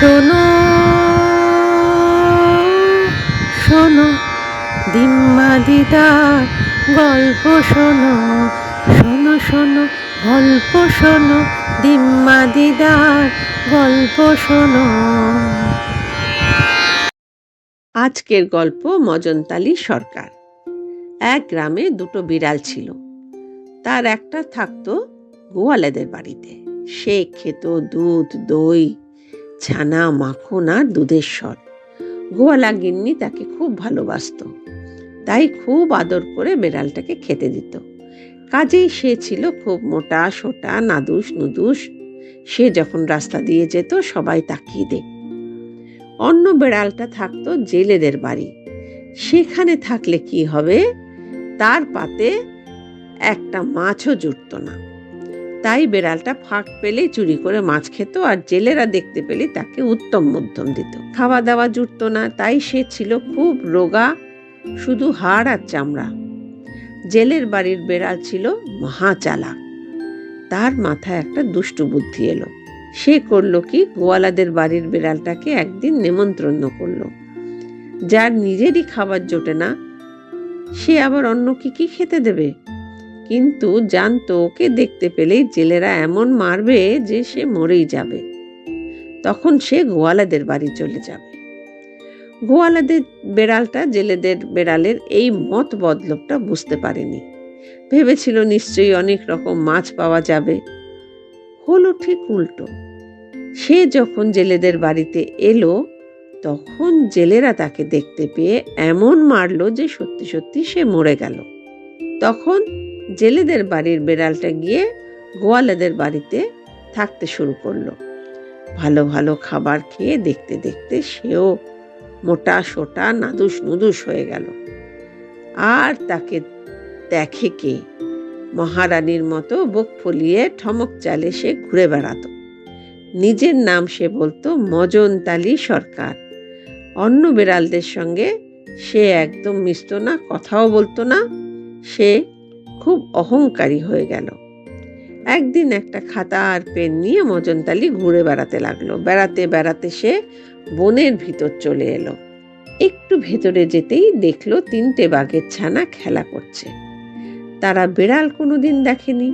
শোনো শোনো দিম্মা দিদার গল্প শোনো শোনো শোনো, গল্প শোনো দিম্মা দিদার গল্প শোনো। আজকের গল্প মজনতালি সরকার। এক গ্রামে দুটো বিড়াল ছিল। তার একটা থাকতো গোয়ালেদের বাড়িতে। সে খেত দুধ, দই ছানা, মাখন আর দুধের স্বর গোয়ালা গিন্নি তাকে খুব ভালোবাসতো। তাই খুব আদর করে বেড়ালটাকে খেতে দিত। কাজেই সে ছিল খুব মোটা, সোটা, নাদুস, নুদুস। সে যখন রাস্তা দিয়ে যেত, সবাই তাকিয়ে দেখ অন্য বেড়ালটা থাকতো জেলেদের বাড়ি। সেখানে থাকলে কি হবে? তার পাতে একটা মাছও জুটত না। তাই বেড়ালটা ফাঁক পেলেই চুরি করে মাছ খেত আর জেলেরা দেখতে পেলে তাকে উত্তম মধ্যম দিত। খাওয়া দাওয়া জুটত না, তাই সে ছিল খুব রোগা, শুধু হাড় আর চামড়া। জেলের বাড়ির বেড়াল ছিল মহা চালাক তার মাথায় একটা দুষ্টু বুদ্ধি এলো। সে করল কি, গোয়ালাদের বাড়ির বেড়ালটাকে একদিন নেমন্ত্রণ করল। যার নিজেরই খাবার জোটে না, সে আবার অন্য কি কি খেতে দেবে? কিন্তু জানতো ওকে দেখতে পেলেই জেলেরা এমন মারবে যে সে মরেই যাবে। তখন সে গোয়ালাদের বাড়ি চলে যাবে। গোয়ালাদের বেড়ালটা জেলেদের বেড়ালের এই মত বদলবটা বুঝতে পারেনি। ভেবেছিল নিশ্চয়ই অনেক রকম মাছ পাওয়া যাবে। হলো ঠিক উল্টো। সে যখন জেলেদের বাড়িতে এলো, তখন জেলেরা তাকে দেখতে পেয়ে এমন মারলো যে সত্যি সত্যি সে মরে গেল। তখন জেলেদের বাড়ির বেড়ালটা গিয়ে গোয়ালাদের বাড়িতে থাকতে শুরু করল। ভালো ভালো খাবার খেয়ে দেখতে দেখতে সেও মোটা, সোটা, নাদুস, নুদুস হয়ে গেল। আর তাকে দেখে কে? মহারানীর মতো বুক ফুলিয়ে ঠমক চালে সে ঘুরে বেড়াতো। নিজের নাম সে বলতো মজনতালি সরকার। অন্য বেড়ালদের সঙ্গে সে একদম মিশত না, কথাও বলতো না। সে খুব অহংকারী হয়ে গেল। একদিন একটা খাতা আর পেন নিয়ে মজনতালি ঘুরে বেড়াতে লাগল। বেড়াতে বেড়াতে সে বনের ভিতর চলে এলো। একটু ভেতরে যেতেই দেখল তিনটে বাঘের ছানা খেলা করছে। তারা বেড়াল কোনোদিন দেখেনি।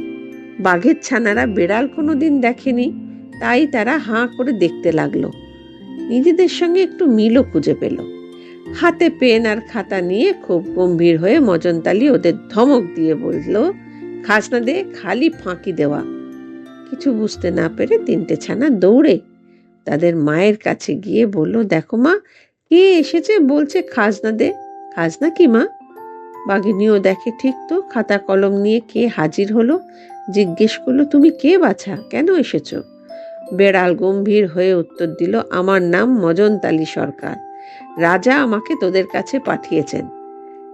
বাঘের ছানারা বেড়াল কোনোদিন দেখেনি। তাই তারা হাঁ করে দেখতে লাগল। নিজেদের সঙ্গে একটু মিলও খুঁজে পেল। হাতে পেন আর খাতা নিয়ে খুব গম্ভীর হয়ে মজনতালি ওদের ধমক দিয়ে বলল খাসনা দে, খালি ফাঁকি দেওয়া। কিছু বুঝতে না পেরে তিনটে ছানা দৌড়ে তাদের মায়ের কাছে গিয়ে বলল, দেখো মা, কে এসেছে বলছে খাজনা দে। খাজনা কি মা? বাঘিনীও দেখে, ঠিক তো, খাতা কলম নিয়ে কে হাজির হলো? জিজ্ঞেস করল, তুমি কে বাছা? কেন এসেছ? বেড়াল গম্ভীর হয়ে উত্তর দিল, আমার নাম মজনতালি সরকার। রাজা আমাকে তোদের কাছে পাঠিয়েছেন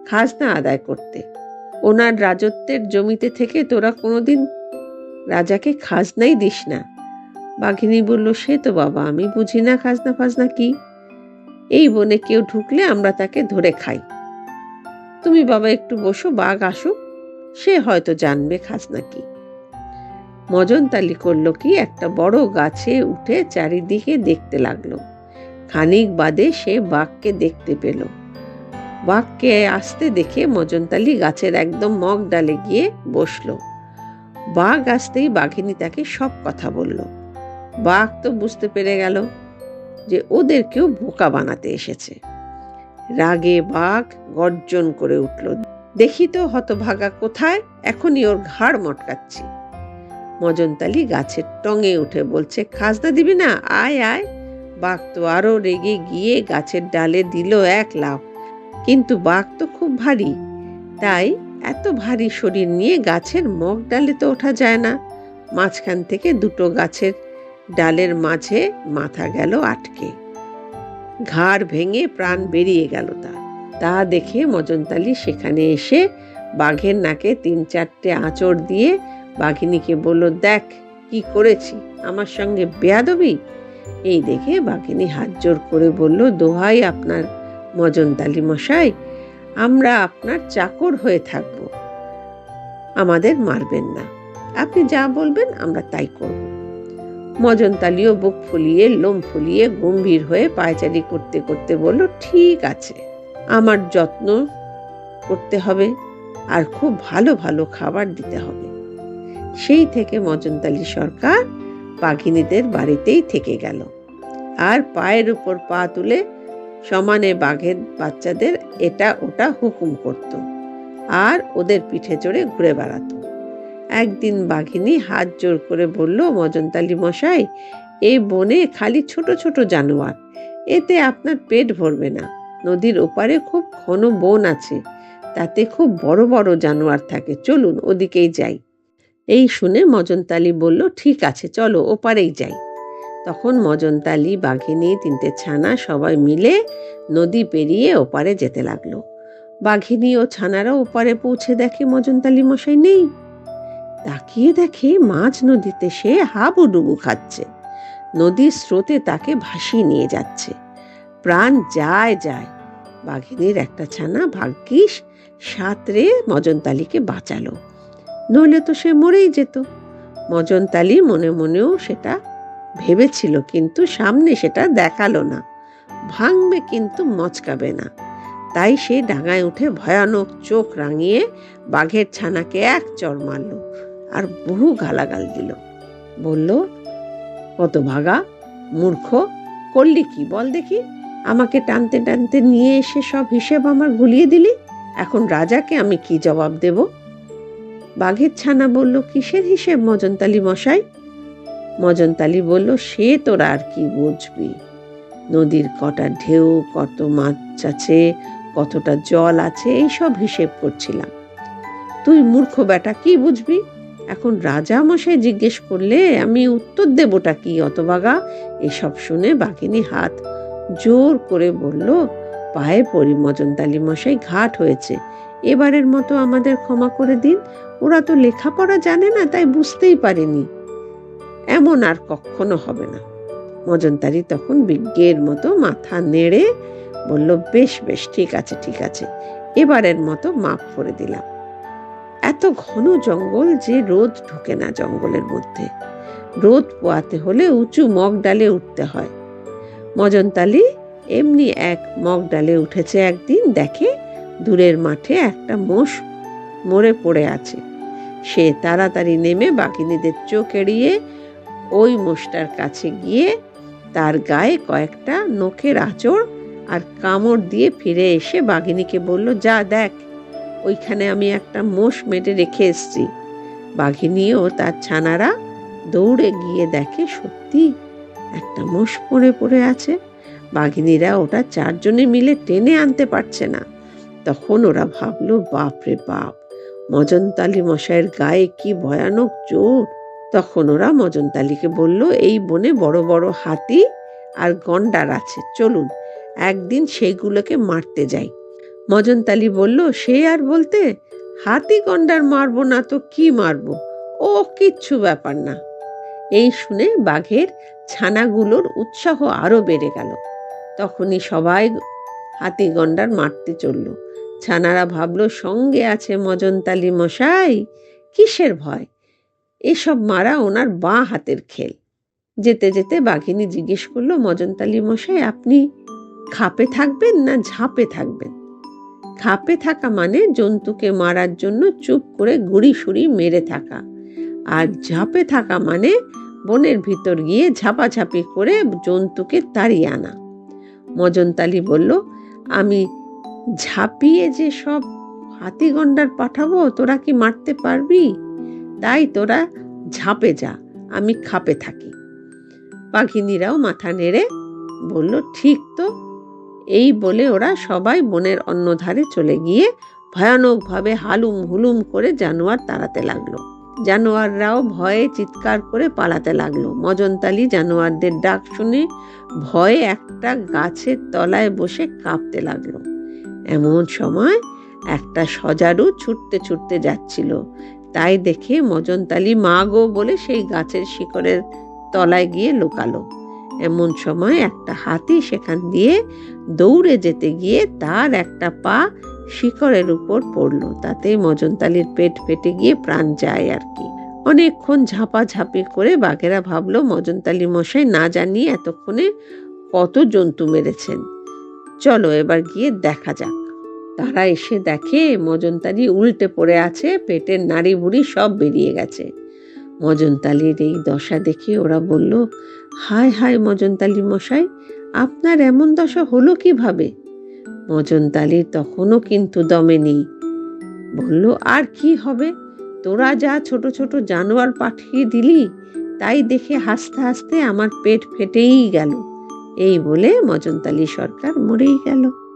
খাজনা আদায় করতে। ওনার রাজত্বের জমিতে থেকে তোরা কোনোদিন রাজাকে খাজনাই দিস না। বাঘিনী বলল, সে তো বাবা, আমি বুঝি না খাজনা ফাজনা কি? এই বনে কেউ ঢুকলে আমরা তাকে ধরে খাই। তুমি বাবা একটু বসো, বাঘ আসুক, সে হয়তো জানবে খাজনা কি। মজনতালি করল কি, একটা বড় গাছে উঠে চারিদিকে দেখতে লাগল। খানিক বাদে সে বাঘকে দেখতে পেল। বাঘকে আসতে দেখে মজনতালি গাছের একদম মগ ডালে গিয়ে বসল। বাঘ আসতেই বাঘিনী তাকে সব কথা বলল। বাঘ তো বুঝতে পেরে গেল যে ওদেরকেও বোকা বানাতে এসেছে। রাগে বাঘ গর্জন করে উঠল, দেখি তো হতভাগা কোথায়, এখনই ওর ঘাড় মটকাচ্ছি। মজনতালি গাছের টঙে উঠে বলছে, খাজনা দিবি না, আয় আয়। বাঘ তো আরও রেগে গিয়ে গাছের ডালে দিল এক লাভ কিন্তু বাঘ তো খুব ভারী। তাই এত ভারী শরীর নিয়ে গাছের মগ ডালে তো ওঠা যায় না। মাঝখান থেকে দুটো গাছের ডালের মাঝে মাথা গেল আটকে। ঘাড় ভেঙে প্রাণ বেরিয়ে গেল তার। তা দেখে মজনতালি সেখানে এসে বাঘের নাকে তিন চারটে আঁচড় দিয়ে বাঘিনীকে বলল, দেখ, কি করেছি? আমার সঙ্গে বেয়াদবি? এই দেখে বাঘিনী হাত জোর করে বলল, দোহাই আপনার মজনতালি মশাই, আমরা আপনার চাকর হয়ে থাকব। আমাদের মারবেন না। আপনি যা বলবেন আমরা তাই করব মজনতালিও বুক ফুলিয়ে, লোম ফুলিয়ে গম্ভীর হয়ে পায়চারি করতে করতে বলল, ঠিক আছে, আমার যত্ন করতে হবে আর খুব ভালো ভালো খাবার দিতে হবে। সেই থেকে মজনতালি সরকার বাঘিনীদের বাড়িতেই থেকে গেল। আর পায়ের উপর পা তুলে সমানে বাঘের বাচ্চাদের এটা ওটা হুকুম করত। আর ওদের পিঠে চড়ে ঘুরে বেড়াতো। একদিন বাঘিনী হাত জোর করে বলল, মজনতালি মশাই এই বনে খালি ছোট ছোট জানোয়ার। এতে আপনার পেট ভরবে না। নদীর ওপারে খুব ঘন বন আছে। তাতে খুব বড় বড় জানোয়ার থাকে। চলুন ওদিকেই যাই। এই শুনে মজনতালি বলল, ঠিক আছে, চলো ওপারেই যাই। তখন মজনতালি, বাঘিনী তিনটে ছানা সবাই মিলে নদী পেরিয়ে ওপারে যেতে লাগল। বাঘিনী ও ছানারা ওপারে পৌঁছে দেখে মজনতালি মশাই নেই। তাকিয়ে দেখে মাঝ নদীতে সে হাবুডুবু খাচ্ছে। নদীর স্রোতে তাকে ভাসিয়ে নিয়ে যাচ্ছে। প্রাণ যায় যায়। বাঘিনীর একটা ছানা ভাগ্যিস সাঁতরে মজনতালিকে বাঁচালো। নইলে তো সে মরেই যেত। মজনতালি মনে মনেও সেটা ভেবেছিল, কিন্তু সামনে সেটা দেখাল না। ভাঙবে কিন্তু মচকাবে না। তাই সে ডাঙায় উঠে ভয়ানক চোখ রাঙিয়ে বাঘের ছানাকে এক চর মারল আর বহু গালাগাল দিল। বলল, কত ভাগা, মূর্খ, করলি কি? বল দেখি, আমাকে টানতে টানতে নিয়ে এসে সব হিসেব আমার গুলিয়ে দিলি? এখন রাজাকে আমি কি জবাব দেব? বাঘের ছানা বলল, কিসের হিসেব মজনতালি মশাই? মজনতালি বলল, সে তোরা আর কি বুঝবি। নদীর কটা ঢেউ, কত মাছ আছে, কতটা জল আছে, এইসব হিসেব করছিলাম। তুই মূর্খ বেটা কি বুঝবি? এখন রাজা মশাই জিজ্ঞেস করলে, আমি উত্তর দেবটা কি, অতবাগা? এসব শুনে বাঘিনী হাত জোর করে বলল, পায়ে পরি মজনতালি মশাই, ঘাট হয়েছে। এবারের মতো আমাদের ক্ষমা করে দিন। ওরা তো লেখাপড়া জানে না, তাই বুঝতেই পারেনি। এমন আর কখনো হবে না। মজনতারি তখন বিজ্ঞের মতো মাথা নেড়ে বলল, বেশ বেশ, ঠিক আছে ঠিক আছে। এবারের মতো মাফ করে দিলাম। এত ঘন জঙ্গল যে রোদ ঢুকে না জঙ্গলের মধ্যে। রোদ পোয়াতে হলে উঁচু মগ ডালে উঠতে হয়। মজনতালি এমনি এক মগ ডালে উঠেছে একদিন, দেখে দূরের মাঠে একটা মোষ মরে পড়ে আছে। সে তাড়াতাড়ি নেমে বাঘিনীদের চোখ এড়িয়ে ওই মোষটার কাছে গিয়ে তার গায়ে কয়েকটা নখের আঁচড় আর কামড় দিয়ে ফিরে এসে বাঘিনীকে বলল, যা, দেখ, ওইখানে আমি একটা মোষ মেটে রেখে এসছি। বাঘিনী ও তার ছানারা দৌড়ে গিয়ে দেখে, সত্যি, একটা মোষ পড়ে পড়ে আছে। বাঘিনীরা ওটা চারজনে মিলে টেনে আনতে পারছে না। তখন ওরা ভাবলো বাপ রে বাপ, মজনতালি মশাইয়ের গায়ে কি ভয়ানক চোট? তখন ওরা মজনতালিকে বলল, এই বনে বড় বড় হাতি আর গন্ডার আছে, চলুন, একদিন সেইগুলোকে মারতে যাই। মজনতালি বলল, সে আর বলতে, হাতি গন্ডার মারবো না তো কি মারবো? ও কিচ্ছু ব্যাপার না। এই শুনে বাঘের ছানাগুলোর উৎসাহ আরও বেড়ে গেল। তখনই সবাই হাতি গন্ডার মারতে চলল। ছানারা ভাবলো, সঙ্গে আছে মজনতালি মশাই, কিসের ভয়? এসব মারা ওনার বাঁ হাতের খেল। যেতে যেতে বাঘিনী জিজ্ঞেস করল, মজনতালি মশাই, আপনি খাপে থাকবেন না ঝাঁপে থাকবেন? খাপে থাকা মানে জন্তুকে মারার জন্য চুপ করে গুড়ি সুড়ি মেরে থাকা। আর ঝাঁপে থাকা মানে বনের ভিতর গিয়ে ঝাপাঝাপি করে জন্তুকে তাড়িয়ে আনা। মজনতালি বলল, আমি ঝাঁপিয়ে যে সব হাতি গন্ডার পাঠাবো, তোরা কি মারতে পারবি? তাই তোরা ঝাঁপে যা, আমি খাপে থাকি। পাখিনীরাও মাথা নেড়ে বলল, ঠিক তো। এই বলে ওরা সবাই বনের অন্য ধারে চলে গিয়ে ভয়ানকভাবে হালুম হুলুম করে জানোয়ার তাড়াতে লাগল। জানোয়াররাও ভয়ে চিৎকার করে পালাতে লাগল। মজনতালি জানোয়ারদের ডাক শুনে ভয়ে একটা গাছের তলায় বসে কাঁপতে লাগল। এমন সময় একটা সজারু ছুটতে ছুটতে যাচ্ছিল। তাই দেখে মজনতালি মা গো বলে সেই গাছের শিকড়ের তলায় গিয়ে লুকালো। এমন সময় একটা হাতি সেখান দিয়ে দৌড়ে যেতে গিয়ে তার একটা পা শিকড়ের উপর পড়ল। তাতে মজনতালির পেট ফেটে গিয়ে প্রাণ যায় আর কি। অনেকক্ষণ ঝাঁপাঝাঁপি করে বাঘেরা ভাবলো, মজনতালি মশাই, না জানিয়ে এতক্ষণে কত জন্তু মেরেছেন? চলো এবার গিয়ে দেখা যাক। তারা এসে দেখে মজনতালি উল্টে পড়ে আছে, পেটের নাড়ি বুড়ি সব বেরিয়ে গেছে। মজনতালির এই দশা দেখে ওরা বলল, হায় হায় মজনতালি মশাই, আপনার এমন দশা হলো কীভাবে? মজনতালি, তখনও কিন্তু দমে নেই। বলল, আর কি হবে? তোরা যা ছোট ছোট জানোয়ার পাঠিয়ে দিলি, তাই দেখে হাসতে হাসতে আমার পেট ফেটেই গেল। এই বলে মজনতালি সরকার মরেই গেল।